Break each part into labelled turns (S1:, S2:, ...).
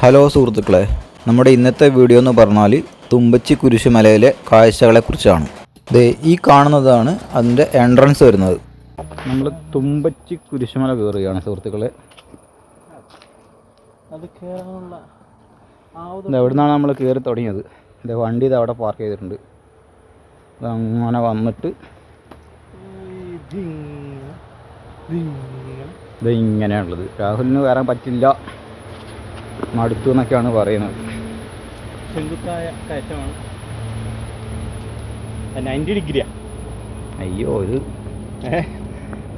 S1: Hello സുഹൃത്തുക്കളെ നമ്മുടെ ഇന്നത്തെ വീഡിയോ എന്ന് പറഞ്ഞാൽ തുമ്പച്ചി കുരിശുമലയിലെ കാഴ്ചകളെക്കുറിച്ചാണ് ദേ ഈ കാണുന്നതാണ് അതിന്റെ എൻട്രൻസ് വരുന്നത്. നമ്മൾ തുമ്പച്ചി കുരിശുമല കയറുകയാണ് സുഹൃത്തുക്കളെ.
S2: അത് കയറാനുള്ള
S1: എവിടെ നിന്നാണ് നമ്മൾ കയറി തുടങ്ങിയത്. ഇത് വണ്ടി ഇത് അവിടെ പാർക്ക് ചെയ്തിട്ടുണ്ട്. അങ്ങനെ വന്നിട്ട്
S2: ഇതിങ്ങനെയാണുള്ളത്
S1: ഇത് രാഹുലിന് കയറാൻ പറ്റില്ല. മടുത്തു എന്നൊക്കെയാണ് പറയുന്നത്.
S2: ചെങ്കുത്തായ കയറ്റമാണ്. നയന്റി ഡിഗ്രിയാ.
S1: അയ്യോ ഇത്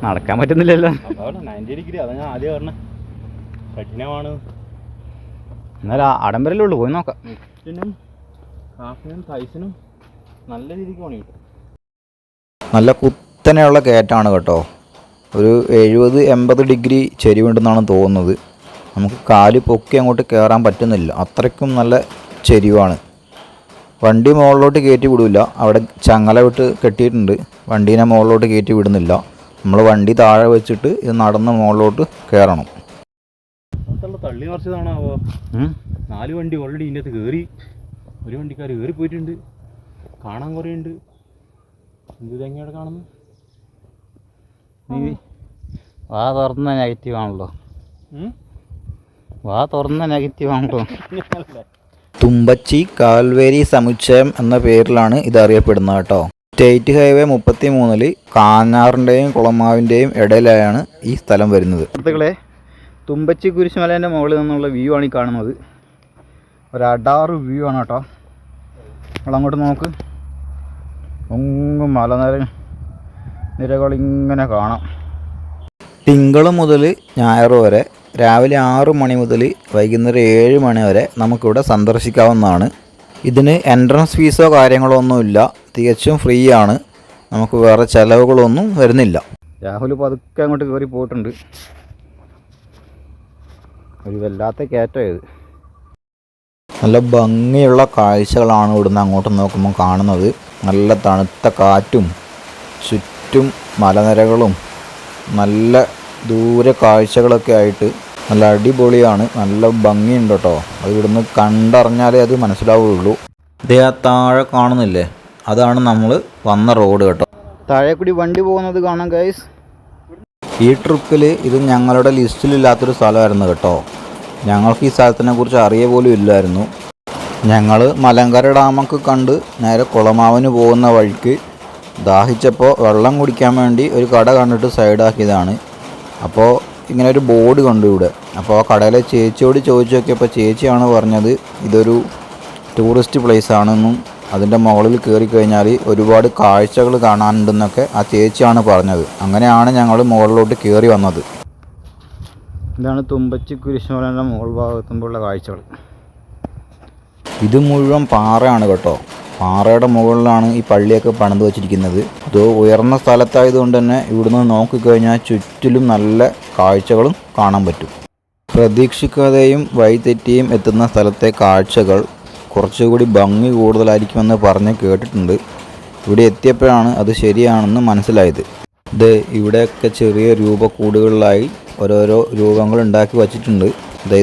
S1: നടക്കാൻ പറ്റുന്നില്ലല്ലോ.
S2: Ninety degree. അതാ ഞാൻ ആദ്യം പറഞ്ഞ. കഠിനമാണ്.
S1: എന്നാലും ആഡംബരല്ലേ ഉള്ളൂ പോയി നോക്കാം. ിനും
S2: കാഫിനും തൈസിനും നല്ല രീതിക്ക് പണി കിട്ടും
S1: നല്ല കുത്തനെയുള്ള കയറ്റാണ് കേട്ടോ. ഒരു എഴുപത് എൺപത് ഡിഗ്രി ചെരിവുണ്ടെന്നാണ് തോന്നുന്നത്. നമുക്ക് കാൽ പൊക്കി അങ്ങോട്ട് കയറാൻ പറ്റുന്നില്ല. അത്രയ്ക്കും നല്ല ചെരിവാണ്. വണ്ടി മുകളിലോട്ട് കയറ്റി വിടില്ല അവിടെ ചങ്ങല വിട്ട് കെട്ടിയിട്ടുണ്ട്. വണ്ടീനെ മുകളിലോട്ട് കയറ്റി വിടുന്നില്ല. നമ്മൾ വണ്ടി താഴെ വെച്ചിട്ട് ഇത് നടന്ന് മുകളിലോട്ട് കയറണം
S2: തള്ളി മറിച്ചതാണോ? നാല് വണ്ടി ഓൾറെഡി ഇതിന്റെ അകത്ത് കയറി ഒരു വണ്ടിക്കാർ കയറി പോയിട്ടുണ്ട്. കാണാൻ കുറേ ഉണ്ട്. എന്ത് തേങ്ങയുടെ കാണുന്നു?
S1: നീ വാ തുറന്ന നെഗറ്റീവ് ആണല്ലോ. വാ തുറന്ന നെഗറ്റീവ് ആണല്ലോ തുമ്പച്ചി കാൽവേരി സമുച്ചയം എന്ന പേരിലാണ് ഇത് അറിയപ്പെടുന്നത് കേട്ടോ. സ്റ്റേറ്റ് ഹൈവേ മുപ്പത്തി മൂന്നിൽ കാഞ്ഞാറിന്റെയും കുളമാവിന്റെയും ഇടയിലായാണ് ഈ സ്ഥലം വരുന്നത്. സുഹൃത്തുക്കളെ തുമ്പച്ചി കുരിശുമലേന്റെ മുകളിൽ നിന്നുള്ള വ്യൂ ആണ് ഈ കാണുന്നത്. ഒരു അടാറ് വ്യൂ ആണ് കേട്ടോ. നമ്മളങ്ങോട്ട് നോക്ക്. ഒങ്ങും മലനിര നിരകളിങ്ങനെ കാണാം. തിങ്കൾ മുതൽ ഞായർ വരെ രാവിലെ ആറ് മണി മുതൽ വൈകുന്നേരം ഏഴ് മണി വരെ നമുക്കിവിടെ സന്ദർശിക്കാവുന്നതാണ്. ഇതിന് എൻട്രൻസ് ഫീസോ കാര്യങ്ങളോ ഒന്നുമില്ല. തികച്ചും ഫ്രീ ആണ്. നമുക്ക് വേറെ ചിലവുകളൊന്നും വരുന്നില്ല. രാഹുൽ പതുക്കെ അങ്ങോട്ട് കയറി പോയിട്ടുണ്ട്. ഒരു വല്ലാത്ത കയറ്റം ഇത്. നല്ല ഭംഗിയുള്ള കാഴ്ചകളാണ് ഇവിടുന്ന് അങ്ങോട്ട് നോക്കുമ്പോൾ കാണുന്നത്. നല്ല തണുത്ത കാറ്റും ചുറ്റും മലനിരകളും നല്ല ദൂരെ കാഴ്ചകളൊക്കെ ആയിട്ട് നല്ല അടിപൊളിയാണ്. നല്ല ഭംഗിയുണ്ട് കേട്ടോ. അത് ഇവിടുന്ന് കണ്ടറിഞ്ഞാലേ അത് മനസ്സിലാവുകയുള്ളൂ ഇതേ ആ താഴെ കാണുന്നില്ലേ? അതാണ് നമ്മൾ വന്ന റോഡ് കേട്ടോ. താഴെ കൂടി വണ്ടി പോകുന്നത് കാണാം ഗൈസ് ഈ ട്രിപ്പിൽ ഇത് ഞങ്ങളുടെ ലിസ്റ്റിലില്ലാത്തൊരു സ്ഥലമായിരുന്നു കേട്ടോ. ഞങ്ങൾക്ക് ഈ സ്ഥലത്തിനെ കുറിച്ച് അറിയ പോലും ഇല്ലായിരുന്നു. ഞങ്ങൾ മലങ്കര ഡാമൊക്കെ കണ്ട് നേരെ കുളമാവിന് പോകുന്ന വഴിക്ക് ദാഹിച്ചപ്പോൾ വെള്ളം കുടിക്കാൻ വേണ്ടി ഒരു കട കണ്ടിട്ട് സൈഡാക്കിയതാണ് അപ്പോൾ ഇങ്ങനെ ഒരു ബോർഡ് കണ്ടു ഇവിടെ. അപ്പോൾ ആ കടയിലെ ചേച്ചിയോട് ചോദിച്ചു നോക്കിയപ്പോൾ ചേച്ചിയാണ് പറഞ്ഞത് ഇതൊരു ടൂറിസ്റ്റ് പ്ലേസ് ആണെന്നും അതിന്റെ മുകളിൽ കയറി കഴിഞ്ഞാൽ ഒരുപാട് കാഴ്ചകൾ കാണാനുണ്ടെന്നൊക്കെ ആ ചേച്ചിയാണ് പറഞ്ഞത്. അങ്ങനെയാണ് ഞങ്ങൾ മുകളിലോട്ട് കയറി വന്നത്. ഇതാണ് തുമ്പച്ചി കുരിശുമലയുടെ മുകൾ ഭാഗത്തുമ്പോഴുള്ള കാഴ്ചകൾ. ഇത് മുഴുവൻ പാറയാണ് കേട്ടോ. പാറയുടെ മുകളിലാണ് ഈ പള്ളിയൊക്കെ പണിത് വെച്ചിരിക്കുന്നത്. ഇത് ഉയർന്ന സ്ഥലത്തായതുകൊണ്ട് തന്നെ ഇവിടുന്ന് നോക്കിക്കഴിഞ്ഞാൽ ചുറ്റിലും നല്ല കാഴ്ചകളും കാണാൻ പറ്റും. പ്രതീക്ഷിക്കാതെയും വഴിതെറ്റിയും എത്തുന്ന സ്ഥലത്തെ കാഴ്ചകൾ കുറച്ചുകൂടി ഭംഗി കൂടുതലായിരിക്കുമെന്ന് പറഞ്ഞ് കേട്ടിട്ടുണ്ട്. ഇവിടെ എത്തിയപ്പോഴാണ് അത് ശരിയാണെന്ന് മനസ്സിലായത്. ഇത് ഇവിടെയൊക്കെ ചെറിയ രൂപക്കൂടുകളിലായി ഓരോരോ രൂപങ്ങൾ ഉണ്ടാക്കി വച്ചിട്ടുണ്ട്.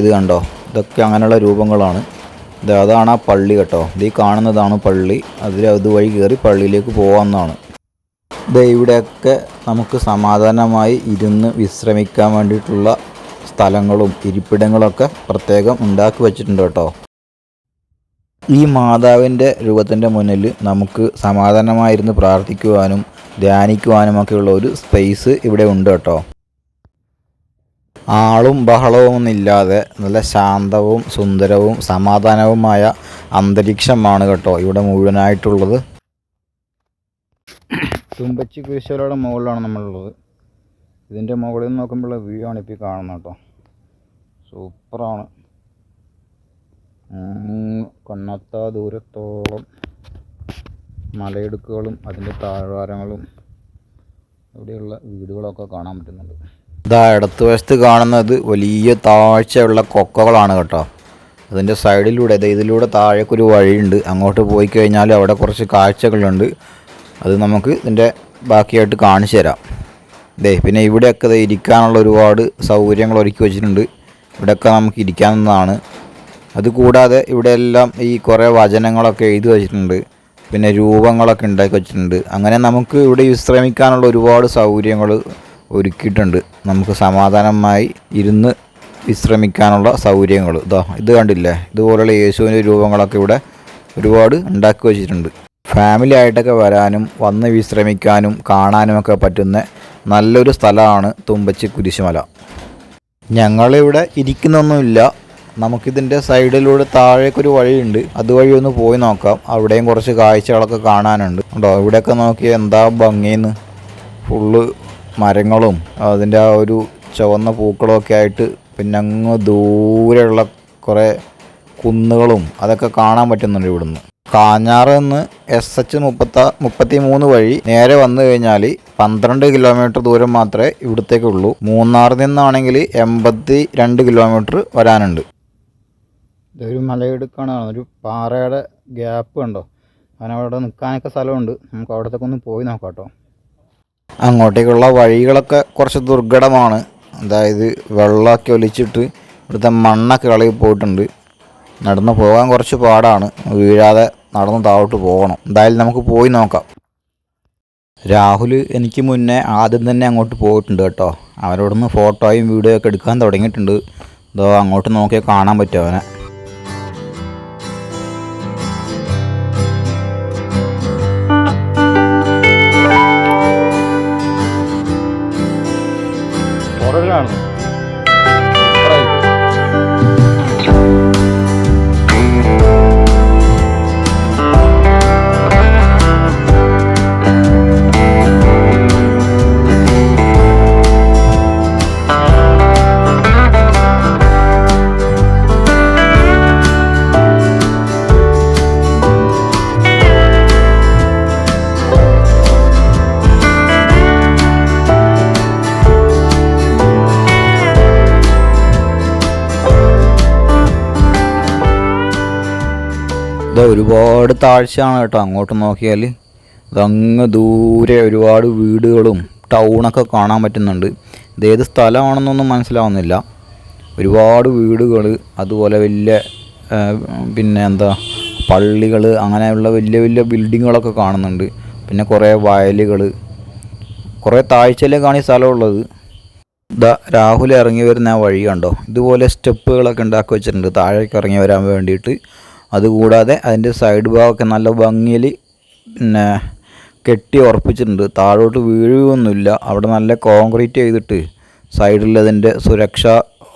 S1: ഇത് കണ്ടോ? ഇതൊക്കെ അങ്ങനെയുള്ള രൂപങ്ങളാണ്. ഇത് അതാണ് ആ പള്ളി കേട്ടോ. ഇത് ഈ കാണുന്നതാണ് പള്ളി. അതിൽ അതുവഴി കയറി പള്ളിയിലേക്ക് പോകാവുന്നതാണ് ഇത് ഇവിടെയൊക്കെ നമുക്ക് സമാധാനമായി ഇരുന്ന് വിശ്രമിക്കാൻ വേണ്ടിയിട്ടുള്ള സ്ഥലങ്ങളും ഇരിപ്പിടങ്ങളൊക്കെ പ്രത്യേകം ഉണ്ടാക്കി വച്ചിട്ടുണ്ട് കേട്ടോ. ഈ മാതാവിന്റെ രൂപത്തിന്റെ മുന്നിൽ നമുക്ക് സമാധാനമായിരുന്ന് പ്രാർത്ഥിക്കുവാനും ധ്യാനിക്കുവാനുമൊക്കെയുള്ള ഒരു സ്പേസ് ഇവിടെ ഉണ്ട് കേട്ടോ. ആളും ബഹളവുമൊന്നുമില്ലാതെ നല്ല ശാന്തവും സുന്ദരവും സമാധാനവുമായ അന്തരീക്ഷമാണ് കേട്ടോ ഇവിടെ മുഴുവനായിട്ടുള്ളത്. തുമ്പച്ചി കുരിശോലയുടെ മുകളിലാണ് നമ്മളുള്ളത്. ഇതിന്റെ മുകളിൽ നിന്ന് നോക്കുമ്പോഴുള്ള വ്യൂ ആണ് ഇപ്പോൾ കാണുന്നത് കേട്ടോ. സൂപ്പറാണ്. കണ്ണെത്താ ദൂരത്തോളം മലയിടുക്കുകളും അതിന്റെ താഴ്വാരങ്ങളും ഇവിടെയുള്ള വീടുകളൊക്കെ കാണാൻ പറ്റുന്നുണ്ട്. ഇതാ ഇടത്ത് വശത്ത് കാണുന്നത് വലിയ താഴ്ചയുള്ള കൊക്കകളാണ് കേട്ടോ. അതിന്റെ സൈഡിലൂടെ ഇതിലൂടെ താഴേക്കൊരു വഴിയുണ്ട്. അങ്ങോട്ട് പോയി കഴിഞ്ഞാൽ അവിടെ കുറച്ച് കാഴ്ചകളുണ്ട്. അത് നമുക്ക് ഇതിന്റെ ബാക്കിയായിട്ട് കാണിച്ചു തരാം. ദേ പിന്നെ ഇവിടെയൊക്കെ ഇരിക്കാനുള്ള ഒരുപാട് സൗകര്യങ്ങൾ ഒരുക്കി വെച്ചിട്ടുണ്ട്. ഇവിടെയൊക്കെ നമുക്ക് ഇരിക്കാവുന്നതാണ്. അതുകൂടാതെ ഇവിടെ എല്ലാം ഈ കുറേ വചനങ്ങളൊക്കെ എഴുതി വച്ചിട്ടുണ്ട്. പിന്നെ രൂപങ്ങളൊക്കെ ഉണ്ടാക്കി വെച്ചിട്ടുണ്ട്. അങ്ങനെ നമുക്ക് ഇവിടെ വിശ്രമിക്കാനുള്ള ഒരുപാട് സൗകര്യങ്ങൾ ഒരുക്കിയിട്ടുണ്ട്. നമുക്ക് സമാധാനമായി ഇരുന്ന് വിശ്രമിക്കാനുള്ള സൗകര്യങ്ങൾ ഇതാ ഇത് കണ്ടില്ലേ? ഇതുപോലുള്ള യേശുവിന്റെ രൂപങ്ങളൊക്കെ ഇവിടെ ഒരുപാട് ഉണ്ടാക്കി വെച്ചിട്ടുണ്ട്. ഫാമിലി ആയിട്ടൊക്കെ വരാനും വന്ന് വിശ്രമിക്കാനും കാണാനുമൊക്കെ പറ്റുന്ന നല്ലൊരു സ്ഥലമാണ് തുമ്പച്ചി കുരിശുമല ഞങ്ങളിവിടെ ഇരിക്കുന്നൊന്നുമില്ല. നമുക്കിതിന്റെ സൈഡിലൂടെ താഴേക്കൊരു വഴിയുണ്ട്. അതുവഴി ഒന്ന് പോയി നോക്കാം. അവിടെയും കുറച്ച് കാഴ്ചകളൊക്കെ കാണാനുണ്ട്. ഉണ്ടോ? ഇവിടെയൊക്കെ നോക്കിയാൽ എന്താ ഭംഗിന്ന് ഫുള്ള് മരങ്ങളും അതിന്റെ ആ ഒരു ചുവന്ന പൂക്കളൊക്കെ ആയിട്ട് പിന്നെ അങ്ങ് ദൂരെയുള്ള കുറേ കുന്നുകളും അതൊക്കെ കാണാൻ പറ്റുന്നുണ്ട് ഇവിടുന്ന്. കാഞ്ഞാറ് നിന്ന് എസ് എച്ച് മുപ്പത്ത മുപ്പത്തി മൂന്ന് വഴി നേരെ വന്നു കഴിഞ്ഞാൽ പന്ത്രണ്ട് കിലോമീറ്റർ ദൂരം മാത്രമേ ഇവിടത്തേക്കുള്ളൂ. മൂന്നാറിൽ നിന്നാണെങ്കിൽ എൺപത്തി രണ്ട് കിലോമീറ്റർ വരാനുണ്ട്. ഇതൊരു മലയിടുക്കാണ്. ഒരു പാറയുടെ ഗ്യാപ്പ് കണ്ടോ? അവനവിടെ നിൽക്കാനൊക്കെ സ്ഥലമുണ്ട്. നമുക്ക് അവിടത്തേക്കൊന്ന് പോയി നോക്കാം കേട്ടോ. അങ്ങോട്ടേക്കുള്ള വഴികളൊക്കെ കുറച്ച് ദുർഘടമാണ്. അതായത് വെള്ളമൊക്കെ ഒലിച്ചിട്ട് ഇവിടുത്തെ മണ്ണൊക്കെ ഇളകി പോയിട്ടുണ്ട്. നടന്നു പോകാൻ കുറച്ച് പാടാണ്. വീഴാതെ നടന്ന് താഴോട്ട് പോകണം. എന്തായാലും നമുക്ക് പോയി നോക്കാം. രാഹുൽ എനിക്ക് മുന്നേ ആദ്യം തന്നെ അങ്ങോട്ട് പോയിട്ടുണ്ട് കേട്ടോ. അവരോടൊന്ന് ഫോട്ടോയും വീഡിയോ ഒക്കെ എടുക്കാൻ തുടങ്ങിയിട്ടുണ്ട്. അതോ അങ്ങോട്ട് നോക്കിയാൽ കാണാൻ പറ്റും അവനെ. ഒരുപാട് താഴ്ചയാണ് കേട്ടോ അങ്ങോട്ട് നോക്കിയാൽ. അതങ്ങ് ദൂരെ ഒരുപാട് വീടുകളും ടൗണൊക്കെ കാണാൻ പറ്റുന്നുണ്ട്. ഇതേത് സ്ഥലമാണെന്നൊന്നും മനസ്സിലാവുന്നില്ല. ഒരുപാട് വീടുകൾ അതുപോലെ വലിയ പിന്നെ എന്താ പള്ളികൾ അങ്ങനെയുള്ള വലിയ വലിയ ബിൽഡിങ്ങുകളൊക്കെ കാണുന്നുണ്ട്. പിന്നെ കുറേ വയലുകൾ കുറേ താഴ്ചയിലേക്കാണ് ഈ സ്ഥലമുള്ളത്. ദാ രാഹുൽ ഇറങ്ങി വരുന്ന ആ വഴി കണ്ടോ? ഇതുപോലെ സ്റ്റെപ്പുകളൊക്കെ ഉണ്ടാക്കി വെച്ചിട്ടുണ്ട്. താഴേക്ക് ഇറങ്ങി വരാൻ വേണ്ടിയിട്ട്. അതുകൂടാതെ അതിന്റെ സൈഡ് ഭാഗമൊക്കെ നല്ല ഭംഗിയിൽ പിന്നെ കെട്ടി ഉറപ്പിച്ചിട്ടുണ്ട്. താഴോട്ട് വീഴുകയൊന്നുമില്ല. അവിടെ നല്ല കോൺക്രീറ്റ് ചെയ്തിട്ട് സൈഡിൽ അതിന്റെ സുരക്ഷാ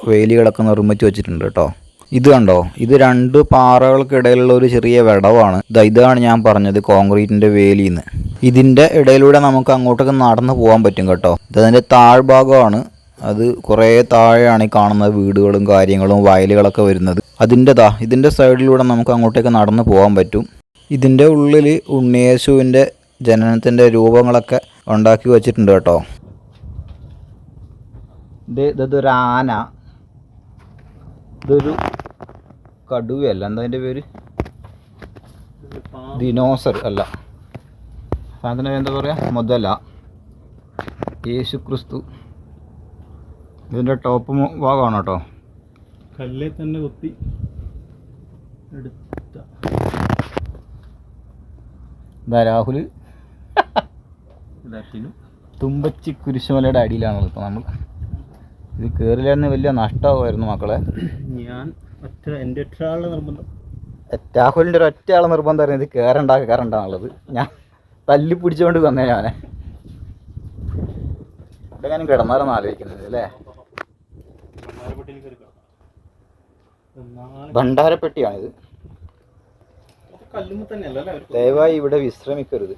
S1: വേലികളൊക്കെ നിർമ്മിച്ച് വെച്ചിട്ടുണ്ട് കേട്ടോ. ഇത് കണ്ടോ? ഇത് രണ്ട് പാറകൾക്കിടയിലുള്ള ഒരു ചെറിയ വിടവാണ്. ഇതാ ഇതാണ് ഞാൻ പറഞ്ഞത് കോൺക്രീറ്റിന്റെ വേലിന്ന്. ഇതിന്റെ ഇടയിലൂടെ നമുക്ക് അങ്ങോട്ടൊക്കെ നടന്നു പോകാൻ പറ്റും കേട്ടോ. ഇതതിന്റെ താഴ്ഭാഗമാണ്. അത് കുറേ താഴെയാണ് ഈ കാണുന്ന വീടുകളും കാര്യങ്ങളും വയലുകളൊക്കെ വരുന്നത്. അതിന്റെ ദാ ഇതിന്റെ സൈഡിലൂടെ നമുക്ക് അങ്ങോട്ടേക്ക് നടന്നു പോകാൻ പറ്റും. ഇതിന്റെ ഉള്ളിൽ ഉണ്ണിയേശുവിന്റെ ജനനത്തിന്റെ രൂപങ്ങളൊക്കെ ഉണ്ടാക്കി വച്ചിട്ടുണ്ട് കേട്ടോ. ഇത് ഇതൊരു ആന. ഇതൊരു കടുവയല്ല എന്താ അതിന്റെ പേര്? ദിനോസർ അല്ല. സാധനം എന്താ പറയുക മുതല. യേശു ക്രിസ്തു ഇതിന്റെ ടോപ്പ് ഭാഗമാണ് കേട്ടോ
S2: കല്ലിൽ തന്നെ കുത്തി. എടുത്ത.
S1: ഇതാ രാഹുൽ. തുമ്പച്ചി കുരിശുമലയുടെ അടിയിലാണല്ലോ ഇപ്പോൾ നമ്മൾ ഇത് കയറില്ലായിരുന്നു വലിയ നഷ്ടമായിരുന്നു മക്കളെ.
S2: ഞാൻ ഒറ്റ എന്റെ ഒറ്റ ആളുടെ നിർബന്ധം.
S1: രാഹുലിന്റെ ഒരു ഒറ്റ ആളെ നിർബന്ധമായിരുന്നു ഇത് കയറണ്ട കയറണ്ടാന്നുള്ളത് ഞാൻ തല്ലി പിടിച്ചുകൊണ്ട് വന്നേ ഞാനെ. ഇവിടെ ഞാൻ കിടന്നാലെന്ന് ആലോചിക്കുന്നത് അല്ലേ
S2: മണ്ണാരപ്പട്ടിയിൽ കയറി കിടക്കാം. എന്നാലും
S1: ഭണ്ഡാരപ്പെട്ടിയാണിത്. ദയവായി ഇവിടെ വിശ്രമിക്കരുത്.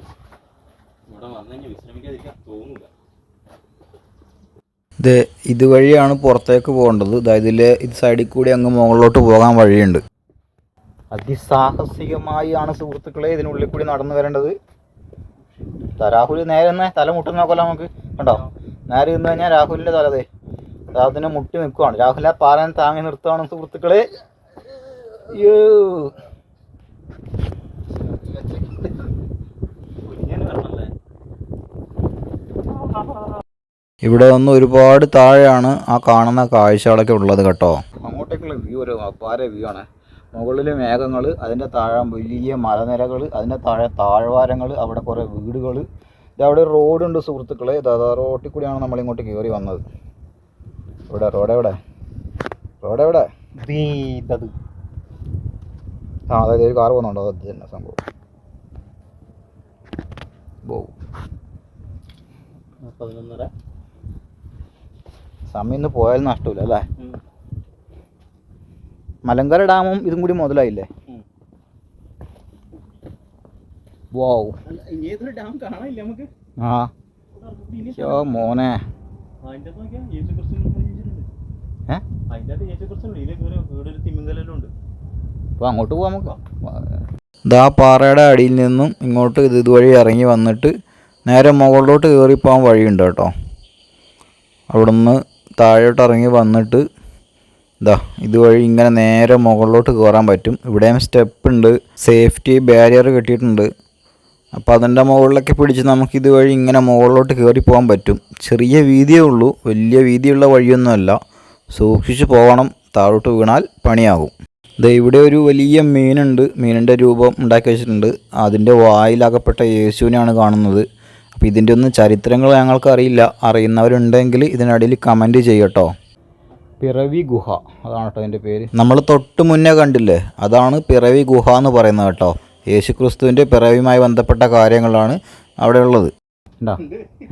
S1: ഇത് ഇതുവഴിയാണ് പുറത്തേക്ക് പോകേണ്ടത്. അതായത് ഇതിലെ ഇത് സൈഡിൽ കൂടി അങ്ങ് മുകളിലോട്ട് പോകാൻ വഴിയുണ്ട്. അതിസാഹസികമായി ആണ് സുഹൃത്തുക്കളെ ഇതിനുള്ളിൽ കൂടി നടന്നു വരേണ്ടത്. രാഹുൽ നേരെ തല മുട്ടുന്ന നോക്കല്ലോ നമുക്ക്. കണ്ടോ? നേരെ നിന്ന് കഴിഞ്ഞാൽ രാഹുലിന്റെ തലതേ അതിനെ മുട്ടി നിൽക്കുവാണ്. രാഹുൽ ആ പാലം താങ്ങി നിർത്തുകയാണ് സുഹൃത്തുക്കളെ. അയ്യോ. ഇവിടെ നിന്ന് ഒരുപാട് താഴെയാണ് ആ കാണുന്ന കാഴ്ചകളൊക്കെ ഉള്ളത് കേട്ടോ. അങ്ങോട്ടേക്കുള്ള വ്യൂ ഒരു അപ്പാര വ്യൂ ആണ്. മുകളിൽ മേഘങ്ങൾ അതിന്റെ താഴെ വലിയ മലനിരകൾ അതിന്റെ താഴെ താഴ്വാരങ്ങൾ അവിടെ കുറേ വീടുകൾ അവിടെ ഒരു റോഡുണ്ട് സുഹൃത്തുക്കളെ. ദാദാ റോട്ടിൽ കൂടിയാണ് നമ്മളിങ്ങോട്ട് കയറി വന്നത്. ഇവിടെ റോഡ് എവിടെ? റോഡ് എവിടെ?
S2: ഇതത്.
S1: ആ അതായത് ഒരു കാർ പോകുന്നുണ്ടോ? അത് തന്നെ സംഭവം.
S2: പതിനൊന്നര.
S1: സമയം ഇന്ന് പോയാലും നഷ്ടമില്ല അല്ലേ? മലങ്കര ഡാമും ഇതും കൂടി മുതലായില്ലേ? വാവ്
S2: ഇനി ഡാം കാണാനില്ല നമുക്ക്?
S1: ആ. മോനെ. അപ്പോൾ അങ്ങോട്ട് പോവാം നമുക്ക്. ഇതാ പാറയുടെ അടിയിൽ നിന്നും ഇങ്ങോട്ട് ഇത് ഇതുവഴി ഇറങ്ങി വന്നിട്ട് നേരെ മുകളിലോട്ട് കയറിപ്പോകാൻ വഴിയുണ്ട് കേട്ടോ. അവിടുന്ന് താഴോട്ട് ഇറങ്ങി വന്നിട്ട് ഇതാ ഇതുവഴി ഇങ്ങനെ നേരെ മുകളിലോട്ട് കയറാൻ പറ്റും. ഇവിടെയും സ്റ്റെപ്പ് ഉണ്ട്. സേഫ്റ്റി ബാരിയർ കെട്ടിയിട്ടുണ്ട്. അപ്പോൾ അതിന്റെ മുകളിലൊക്കെ പിടിച്ച് നമുക്ക് ഇതുവഴി ഇങ്ങനെ മുകളിലോട്ട് കയറി പോകാൻ പറ്റും. ചെറിയ വീതിയേ ഉള്ളൂ. വലിയ വീതിയുള്ള വഴിയൊന്നുമല്ല. സൂക്ഷിച്ച് പോകണം താഴോട്ട് വീണാൽ പണിയാകും. ദേ ഇവിടെ ഒരു വലിയ മീനുണ്ട്. മീനിന്റെ രൂപം ഉണ്ടാക്കി വെച്ചിട്ടുണ്ട്. അതിന്റെ വായിലകപ്പെട്ട യേശുവിനെയാണ് കാണുന്നത്. അപ്പോൾ ഇതിന്റെ ഒന്നും ചരിത്രങ്ങൾ ഞങ്ങൾക്ക് അറിയില്ല. അറിയുന്നവരുണ്ടെങ്കിൽ ഇതിനിടയിൽ കമന്റ് ചെയ്യട്ടോ. പിറവി ഗുഹ. അതാണ് കേട്ടോ അതിന്റെ പേര്. നമ്മൾ തൊട്ട് മുന്നേ കണ്ടില്ലേ? അതാണ് പിറവി ഗുഹ എന്ന് പറയുന്നത് കേട്ടോ. യേശു ക്രിസ്തുവിന്റെ പിറവിയുമായി ബന്ധപ്പെട്ട കാര്യങ്ങളാണ് അവിടെ ഉള്ളത്. ഉണ്ടോ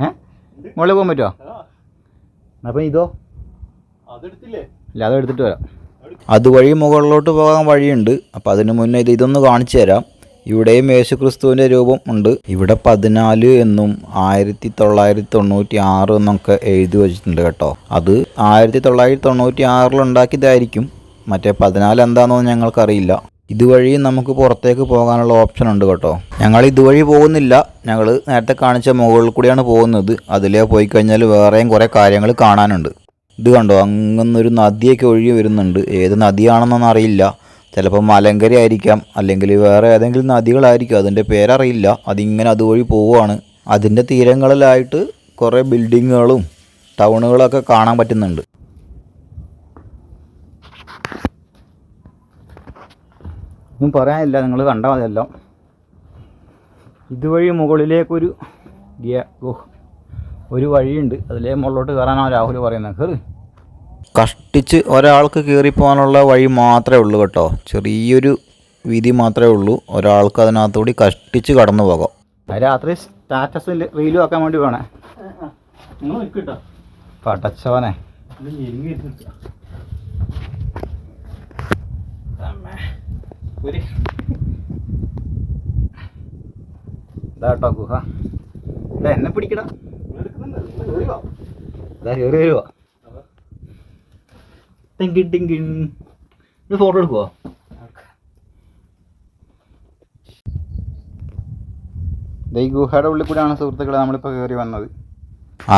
S1: ഏ? മുകളിൽ പോകാൻ പറ്റുമോ അപ്പം ഇതോ? ഇല്ല അത് എടുത്തിട്ട് വരാം. അതുവഴി മുകളിലോട്ട് പോകാൻ വഴിയുണ്ട്. അപ്പം അതിന് മുന്നേ ഇത് ഇതൊന്ന് കാണിച്ചു തരാം. ഇവിടെയും യേശു ക്രിസ്തുവിന്റെ രൂപം ഉണ്ട്. ഇവിടെ പതിനാല് എന്നും ആയിരത്തി തൊള്ളായിരത്തി തൊണ്ണൂറ്റി ആറ് എന്നൊക്കെ എഴുതി വെച്ചിട്ടുണ്ട് കേട്ടോ. അത് ആയിരത്തി തൊള്ളായിരത്തി തൊണ്ണൂറ്റി ആറിൽ ഉണ്ടാക്കിയതായിരിക്കും മറ്റേ പതിനാല് എന്താണെന്നൊന്നും ഞങ്ങൾക്കറിയില്ല. ഇതുവഴി നമുക്ക് പുറത്തേക്ക് പോകാനുള്ള ഓപ്ഷൻ ഉണ്ട് കേട്ടോ. ഞങ്ങൾ ഇതുവഴി പോകുന്നില്ല. ഞങ്ങൾ നേരത്തെ കാണിച്ച മുകളിൽ കൂടിയാണ് പോകുന്നത്. അതിലേ പോയി കഴിഞ്ഞാൽ വേറെയും കുറേ കാര്യങ്ങൾ കാണാനുണ്ട്. ഇത് കണ്ടോ അങ്ങനൊരു നദിയൊക്കെ ഒഴുകി വരുന്നുണ്ട്. ഏത് നദിയാണെന്നൊന്നും അറിയില്ല. ചിലപ്പോൾ മലങ്കര ആയിരിക്കാം അല്ലെങ്കിൽ വേറെ ഏതെങ്കിലും നദികളായിരിക്കും. അതിന്റെ പേരറിയില്ല. അതിങ്ങനെ അതുവഴി പോവുകയാണ്. അതിന്റെ തീരങ്ങളിലായിട്ട് കുറേ ബിൽഡിങ്ങുകളും ടൗണുകളൊക്കെ കാണാൻ പറ്റുന്നുണ്ട്. ഒന്നും പറയാനില്ല. നിങ്ങൾ കണ്ടാൽ മതിയല്ലോ. ഇതുവഴി മുകളിലേക്കൊരു ഓഹ്. ഒരു വഴിയുണ്ട്. അതിലേ മുകളിലോട്ട് കയറാനാണ് രാഹുൽ പറയുന്നത്. കയറി കഷ്ടിച്ച് ഒരാൾക്ക് കയറിപ്പോകാനുള്ള വഴി മാത്രമേ ഉള്ളൂ കേട്ടോ. ചെറിയൊരു വിധി മാത്രമേ ഉള്ളൂ. ഒരാൾക്ക് അതിനകത്തുകൂടി കഷ്ടിച്ച് കടന്നു പോകാം. രാത്രി സ്റ്റാറ്റസ് റീലും ആക്കാൻ വേണ്ടി വേണേ പടച്ചവനെ. ഇതാട്ടോ ഗുഹ. എന്നെ പിടിക്കടാ. ഇതാ കയറി വരുവാ? ടിങ്കി ടിങ്കി ഇത് ഫോട്ടോ എടുക്കുവോ? ഈ ഗുഹയുടെ ഉള്ളിൽ കൂടെയാണ് സുഹൃത്തുക്കളെ നമ്മളിപ്പോൾ കയറി വന്നത്.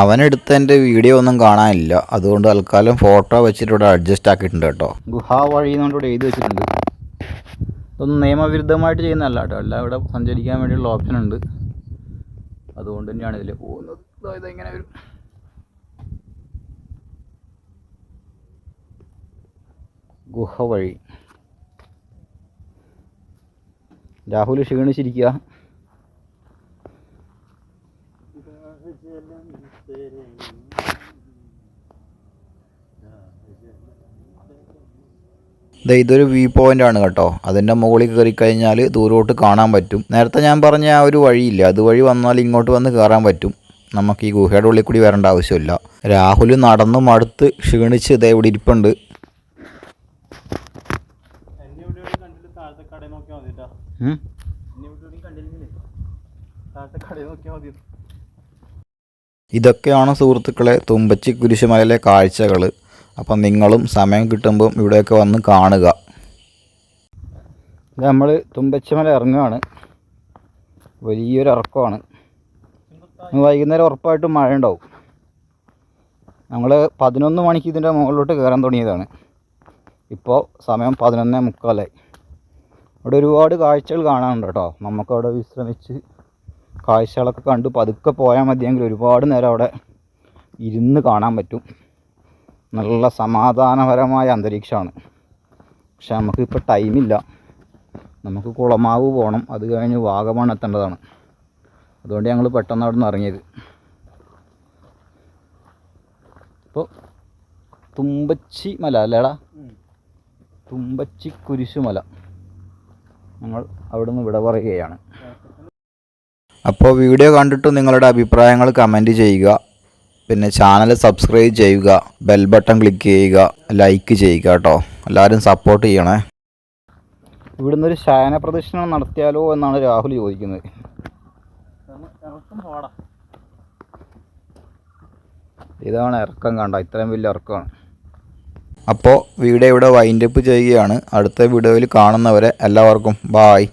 S1: അവനെടുത്ത എന്റെ വീഡിയോ ഒന്നും കാണാനില്ല. അതുകൊണ്ട് തൽക്കാലം ഫോട്ടോ വെച്ചിട്ട് ഇവിടെ അഡ്ജസ്റ്റ് ആക്കിയിട്ടുണ്ട് കേട്ടോ. ഗുഹാ വഴി എന്നുകൊണ്ട് ഇവിടെ എഴുതി വെച്ചിട്ടുണ്ട്. ഇതൊന്നും നിയമവിരുദ്ധമായിട്ട് ചെയ്യുന്നതല്ല കേട്ടോ. എല്ലാം ഇവിടെ സഞ്ചരിക്കാൻ വേണ്ടിയുള്ള ഓപ്ഷൻ ഉണ്ട്. അതുകൊണ്ട് തന്നെയാണ് ഇതിൽ പോകുന്നത്. ഇതാ ഇങ്ങനെ വരും ഗുഹ വഴി രാഹുൽ ക്ഷീണിച്ചിരിക്കുക ഇതൊരു വ്യൂ പോയിന്റ് ആണ് കേട്ടോ. അതിന്റെ മുകളിൽ കയറി കഴിഞ്ഞാൽ ദൂരോട്ട് കാണാൻ പറ്റും. നേരത്തെ ഞാൻ പറഞ്ഞ ആ ഒരു വഴിയില്ല? അതുവഴി വന്നാൽ ഇങ്ങോട്ട് വന്ന് കയറാൻ പറ്റും. നമുക്ക് ഈ ഗുഹയുടെ ഉള്ളിൽ കൂടി വരേണ്ട ആവശ്യമില്ല. രാഹുൽ നടന്നു മടുത്ത് ക്ഷീണിച്ച് ഇതേ ഇവിടെ ഇരിപ്പുണ്ട്. ഇതൊക്കെയാണ് സുഹൃത്തുക്കളെ തുമ്പച്ചി കുരിശുമലയിലെ കാഴ്ചകൾ. അപ്പം നിങ്ങളും സമയം കിട്ടുമ്പോൾ ഇവിടെയൊക്കെ വന്ന് കാണുക. ഇത് നമ്മൾ തുമ്പച്ചിമല ഇറങ്ങുകയാണ് വലിയൊരു ഇറക്കമാണ്. വൈകുന്നേരം ഉറപ്പായിട്ടും മഴ ഉണ്ടാവും ഞങ്ങൾ പതിനൊന്ന് മണിക്ക് ഇതിന്റെ മുകളിലോട്ട് കയറാൻ തുടങ്ങിയതാണ്. ഇപ്പോൾ സമയം പതിനൊന്നേ മുക്കാലായി. അവിടെ ഒരുപാട് കാഴ്ചകൾ കാണാനുണ്ട് കേട്ടോ. നമുക്കവിടെ വിശ്രമിച്ച് കാഴ്ചകളൊക്കെ കണ്ട് പതുക്കെ പോയാൽ മതിയെങ്കിൽ ഒരുപാട് നേരം അവിടെ ഇരുന്ന് കാണാൻ പറ്റും. നല്ല സമാധാനപരമായ അന്തരീക്ഷമാണ്. പക്ഷെ നമുക്കിപ്പോൾ ടൈമില്ല നമുക്ക് കുളമാവ് പോകണം അത് കഴിഞ്ഞ് വാഗമൺ എത്തേണ്ടതാണ്. അതുകൊണ്ട് ഞങ്ങൾ പെട്ടെന്ന് അവിടെ നിന്ന് ഇറങ്ങിയത്. ഇപ്പോൾ തുമ്പച്ചി മല അല്ലേടാ? തുമ്പച്ചി കുരിശുമല ഞങ്ങൾ അവിടെ നിന്ന് വിട പറയുകയാണ്. അപ്പോൾ വീഡിയോ കണ്ടിട്ട് നിങ്ങളുടെ അഭിപ്രായങ്ങൾ കമന്റ് ചെയ്യുക. പിന്നെ ചാനൽ സബ്സ്ക്രൈബ് ചെയ്യുക. ബെൽ ബട്ടൺ ക്ലിക്ക് ചെയ്യുക. ലൈക്ക് ചെയ്യുക കേട്ടോ. എല്ലാവരും സപ്പോർട്ട് ചെയ്യണേ. ഇവിടുന്ന് ഒരു ശയന പ്രദക്ഷിണം നടത്തിയാലോ എന്നാണ് രാഹുൽ ചോദിക്കുന്നത്. ഇതാണ് ഇറക്കം കണ്ട? ഇത്രയും വലിയ ഇറക്കമാണ്. അപ്പോൾ വീഡിയോ ഇവിടെ വൈൻഡപ്പ് ചെയ്യുകയാണ്. അടുത്ത വീഡിയോയിൽ കാണുന്നവരെ എല്ലാവർക്കും ബായ്